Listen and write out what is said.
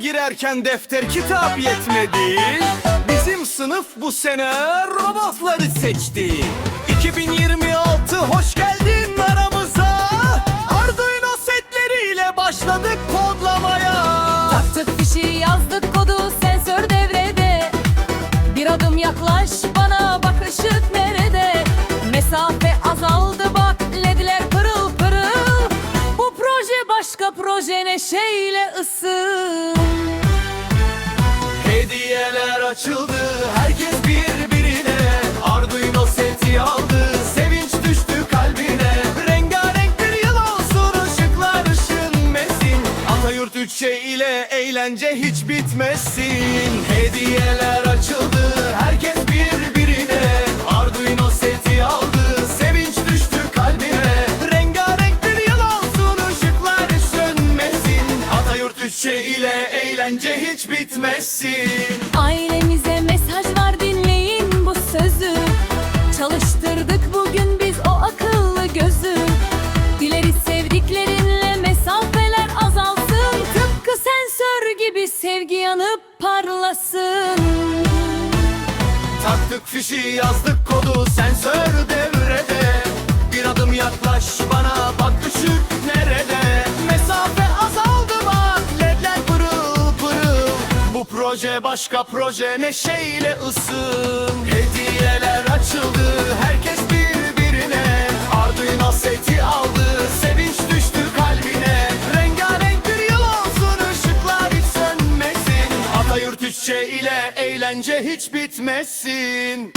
girerken defter kitap yetmedi. Bizim sınıf bu sene robotları seçti. 2026 hoş geldin aramıza. Arduino setleriyle başladık kodlamaya. Taktık fişi yazdık kodu sensör devrede. Bir adım yaklaş bana bak ışık nerede? Mesafe azaldı bak ledler pırıl pırıl. Bu proje başka proje neşeyle ısın açıldı. Herkes birbirine. Arduino seti aldı. Sevinç düştü kalbine. Rengarenk bir yıl olsun ışıklar ışınmesin Atayurt üçe ile eğlence hiç bitmesin. Hediyeler açıldı. Herkes birbirine. Arduino seti aldı. Sevinç düştü kalbine. Rengarenk bir yıl olsun ışıklar sönmesin Atayurt üçe ile eğlence hiç bitmesin. Ailemize parlasın Taktık fişi yazdık kodu sensör devrede. Bir adım yaklaş bana bak ışık nerede? Mesafe azaldı bak ledler pırıl pırıl. Bu proje başka proje neşeyle ısın üçe ile eğlence hiç bitmesin